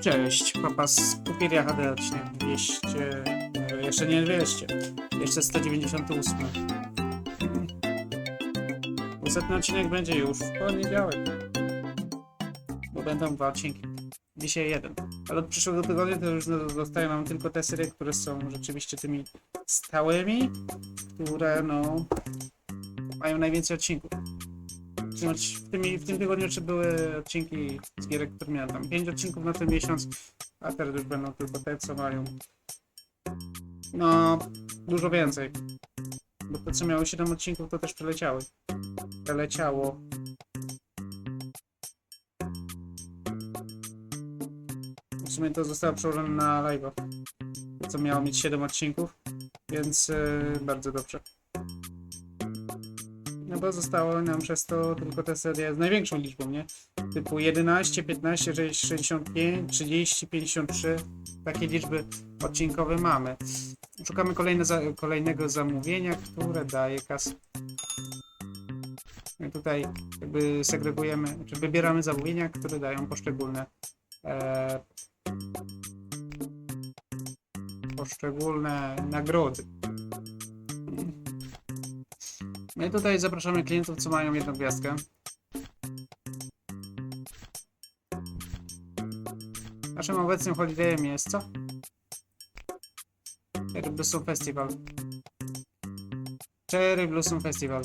Cześć, papa z Kupieria HD odcinek 200, e, jeszcze nie 200, jeszcze 198. Setny odcinek będzie już w poniedziałek, bo będą dwa odcinki. Dzisiaj jeden, ale od przyszłego tygodnia to już zostają nam tylko te serie, które są rzeczywiście tymi stałymi, które no mają najwięcej odcinków. W tym, odci- w, tym, w tym tygodniu czy były odcinki z gierek, które miałem tam 5 odcinków na ten miesiąc, a teraz już będą tylko te, co mają no dużo więcej. Bo te, co miały 7 odcinków, to też przeleciały. Przeleciało. W sumie to zostało przełożone na live'a, co miało mieć 7 odcinków, więc yy, bardzo dobrze. No bo zostało nam przez to tylko te serie z największą liczbą, nie? Typu 11, 15, 65, 30, 53. Takie liczby odcinkowe mamy. Szukamy kolejne za, kolejnego zamówienia, które daje kasę. I tutaj jakby segregujemy, czy wybieramy zamówienia, które dają poszczególne e, poszczególne nagrody. No i tutaj zapraszamy klientów, co mają jedną gwiazdkę. Naszym obecnym holidayem jest co? Cherry Blossom Festival. Cherry Blossom Festival.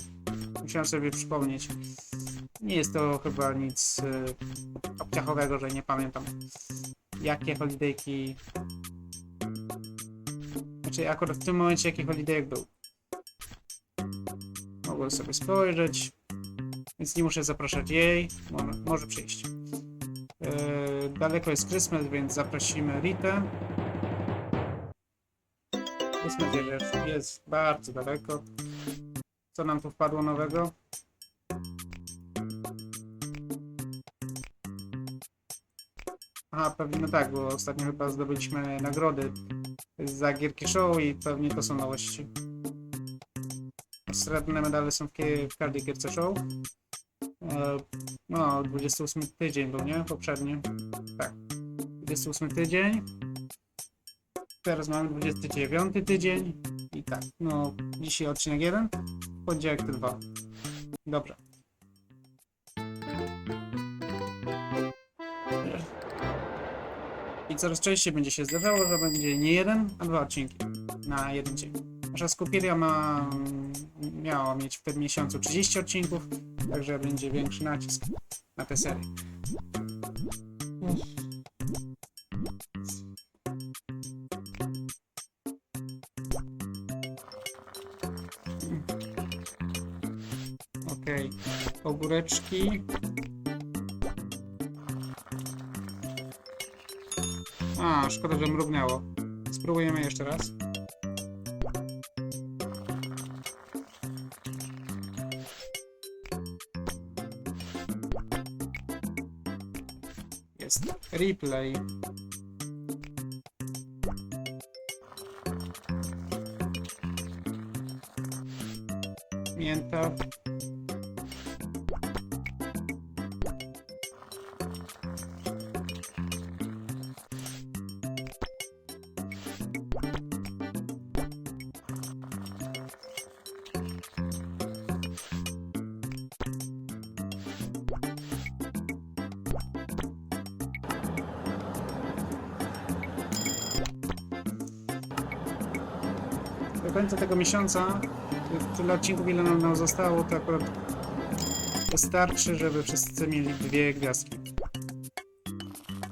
Musiałem sobie przypomnieć. Nie jest to chyba nic y, obciachowego, że nie pamiętam. Jakie holidayki... Znaczy akurat w tym momencie jaki holidayek był. Mogłem sobie spojrzeć, więc nie muszę zapraszać jej. Może, może przyjść. Yy, daleko jest Christmas, więc zaprosimy Ritę. Christmas jest, jest bardzo daleko. Co nam tu wpadło nowego? Aha, pewnie no tak, bo ostatnio chyba zdobyliśmy nagrody za gierki show i pewnie to są nowości. Srebrne medale są w, w każdej gierce show. E, no, 28 tydzień był, nie? Poprzedni. Tak. 28 tydzień. Teraz mamy 29 tydzień. I tak, no, dzisiaj odcinek 1, w poniedziałek te 2. Dobrze. I coraz częściej będzie się zdarzało, że będzie nie jeden, a dwa odcinki na jeden dzień. Nasza skupieria ma, miała mieć w tym miesiącu 30 odcinków, także będzie większy nacisk na tę serię. Okej, ogóreczki. A, szkoda, że mrugnęło. Spróbujemy jeszcze raz. Replay. Końca tego miesiąca, tyle odcinków ile nam, nam zostało, to akurat wystarczy, żeby wszyscy mieli dwie gwiazdki.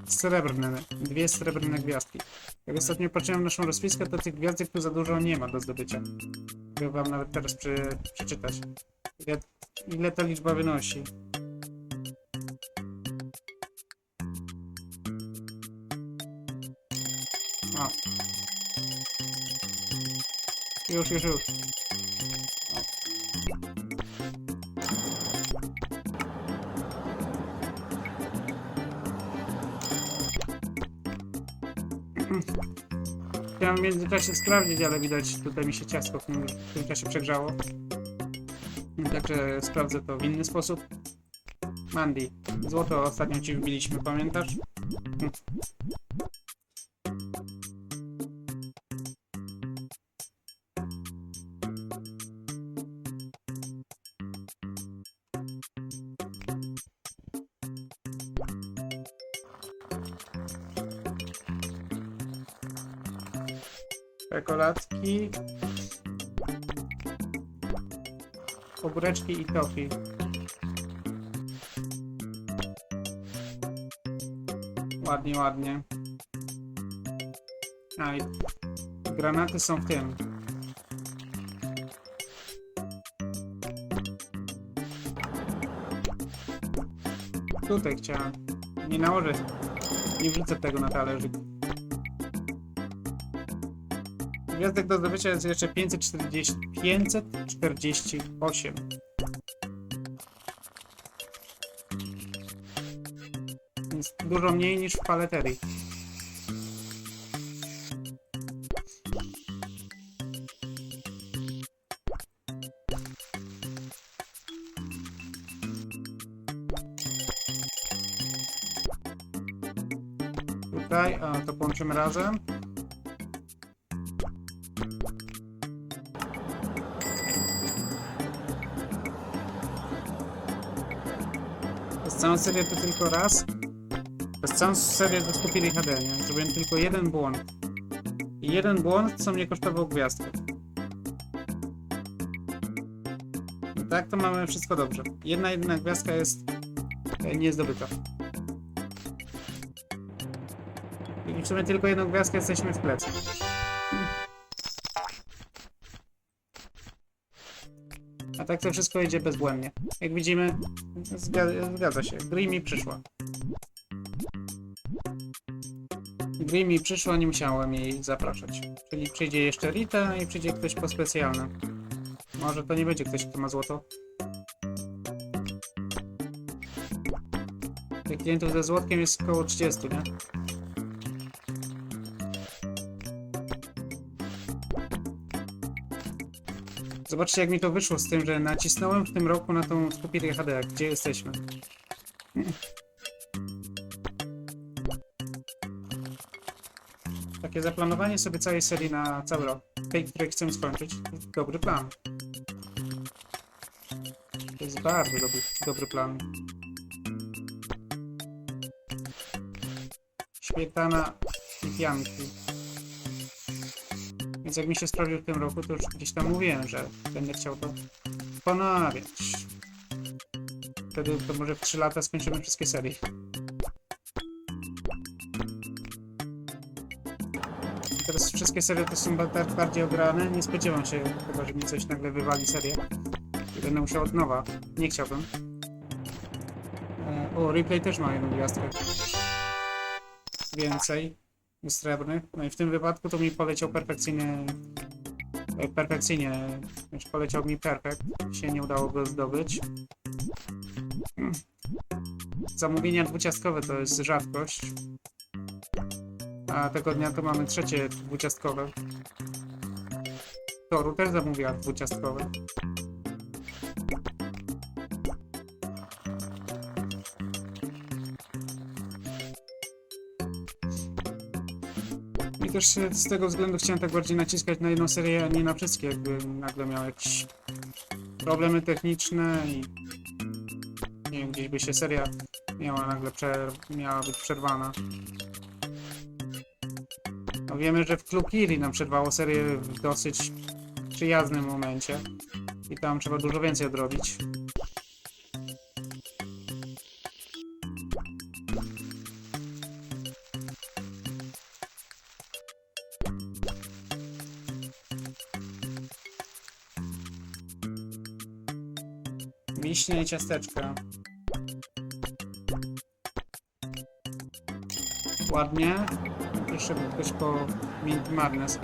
Srebrne, dwie srebrne gwiazdki. Jak ostatnio patrzyłem na naszą rozpiskę, to tych gwiazdek tu za dużo nie ma do zdobycia. Mogę wam nawet teraz przy, przeczytać. Ile, ile ta liczba wynosi. Już, już, już. Chciałem w międzyczasie sprawdzić, ale widać tutaj mi się ciasto w tym, w tym czasie przegrzało. Także sprawdzę to w inny sposób. Mandy, złoto ostatnio ci wbiliśmy, pamiętasz? Czekoladki. Ogóreczki i tofi. Ładnie, ładnie. A i granaty są w tym. Tutaj chciałem. Nie nałożę. Nie wrzucę tego na talerzyk. Gwiazdek do zdobycia jest jeszcze 540, 548. Jest dużo mniej niż w paleterii. Tutaj, a to połączymy razem. Całą serię to tylko raz. Przez całą serię to skupili HD, nie? Zrobiłem tylko jeden błąd. I jeden błąd, co mnie kosztował gwiazdkę. I tak to mamy wszystko dobrze. Jedna jedyna gwiazdka jest e, niezdobyta. I w sumie tylko jedną gwiazdkę jesteśmy w plecy. Tak to wszystko idzie bezbłędnie. Jak widzimy, zga- zgadza się. Gry mi przyszła. Gry mi przyszła, nie musiałem jej zapraszać. Czyli przyjdzie jeszcze Rita i przyjdzie ktoś po specjalne. Może to nie będzie ktoś, kto ma złoto. Tych klientów ze złotkiem jest około 30, nie? Zobaczcie, jak mi to wyszło z tym, że nacisnąłem w tym roku na tą skupirę HD. Gdzie jesteśmy? Takie zaplanowanie sobie całej serii na cały rok, tej, której chcemy skończyć, dobry plan. To jest bardzo dobry, dobry plan. Śmietana i pianki. Więc jak mi się sprawdził w tym roku, to już gdzieś tam mówiłem, że będę chciał to ponawiać. Wtedy to może w 3 lata skończymy wszystkie serie. Teraz wszystkie serie to są tak bardziej ograne. Nie spodziewam się chyba, że mi coś nagle wywali serię. I będę musiał od nowa. Nie chciałbym. E, O, replay też ma jedną gwiazdkę. Więcej srebrny. No i w tym wypadku to mi poleciał perfekcyjnie. e, Perfekcyjnie. Już poleciał mi perfekt. Się nie udało go zdobyć. Zamówienia dwuciastkowe to jest rzadkość. A tego dnia to mamy trzecie dwuciastkowe. Toru też zamówiła dwuciastkowe. Też z tego względu chciałem tak bardziej naciskać na jedną serię, a nie na wszystkie, jakby nagle miał jakieś problemy techniczne i nie wiem, gdzieś by się seria miała nagle przer miała być przerwana. No wiemy, że w Klukiri nam przerwało serię w dosyć przyjaznym momencie i tam trzeba dużo więcej odrobić. I ciasteczka. Ładnie. Jeszcze ktoś po Mint Madness.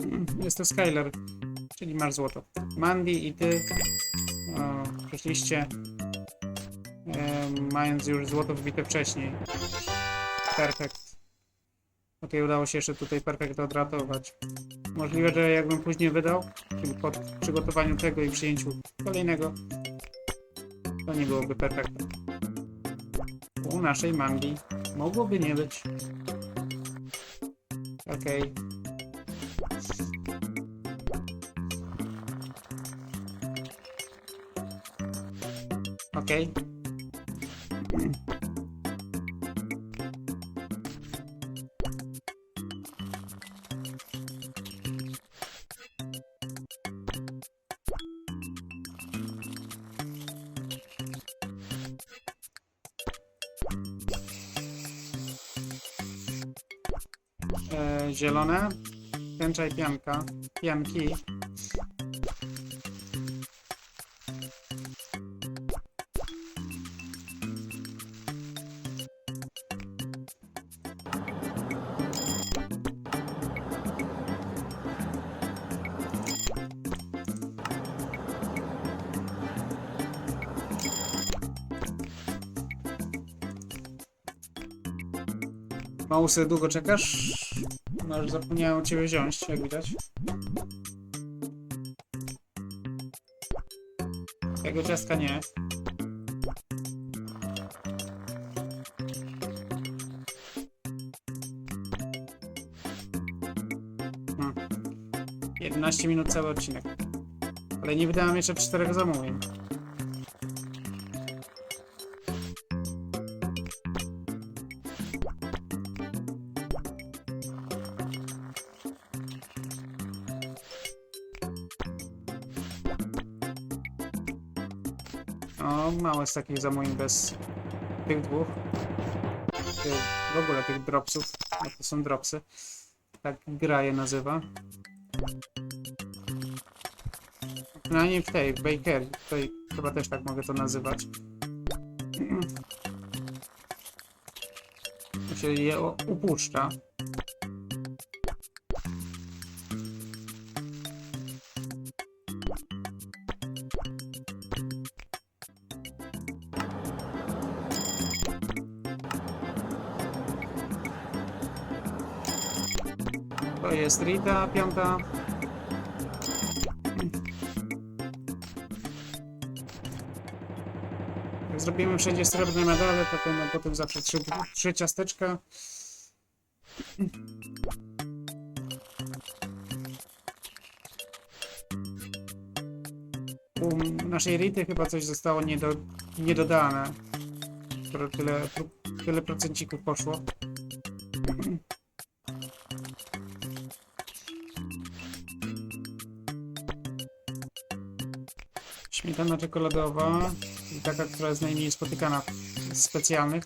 Mm, Jest to Skyler, czyli masz złoto. Mandy i ty o, przyszliście em, mając już złoto wbite wcześniej. Perfekt. Okej, udało się jeszcze tutaj perfekt odratować. Możliwe, że jakbym później wydał, czyli po przygotowaniu tego i przyjęciu kolejnego, to nie byłoby perfektem. U naszej mangi mogłoby nie być. Okej. Okej. Mamy zielone, tęcza i pianka, pianki. Mausy, długo czekasz? Masz, zapomniałem u ciebie wziąć, jak widać. Tego ciastka nie. Hmm. 11 minut cały odcinek. Ale nie wydałem jeszcze czterech zamówień. Z takich zamówień bez tych dwóch. W ogóle tych dropsów. No to są dropsy. Tak gra je nazywa. Przynajmniej w tej, w Bakery. Tutaj chyba też tak mogę to nazywać. Się je upuszcza. Jest Rita, piąta. Jak zrobimy wszędzie srebrne medale, to będą potem zawsze trzy, trzy ciasteczka. U naszej Rity chyba coś zostało niedo, niedodane. Skoro tyle, tyle procencików poszło. Śmietana czekoladowa, taka, która jest najmniej spotykana w specjalnych.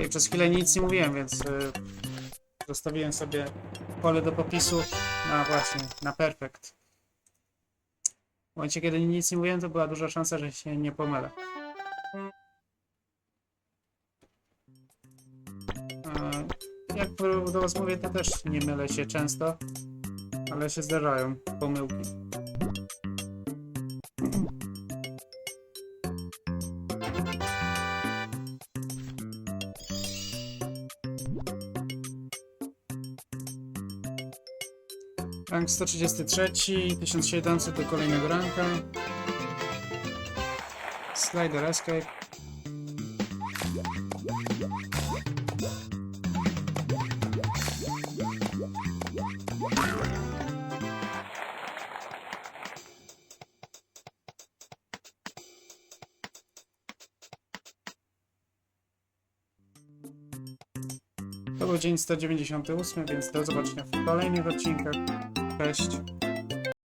I przez chwilę nic nie mówiłem, więc y, zostawiłem sobie pole do popisu na właśnie, na perfekt. W momencie, kiedy nic nie mówiłem, to była duża szansa, że się nie pomylę. E, Jak do was mówię, to też nie mylę się często, ale się zdarzają pomyłki. Rank 133, 1700 do kolejnego ranka. Slider Escape. To był dzień 198, więc do zobaczenia w kolejnych odcinkach. Cześć.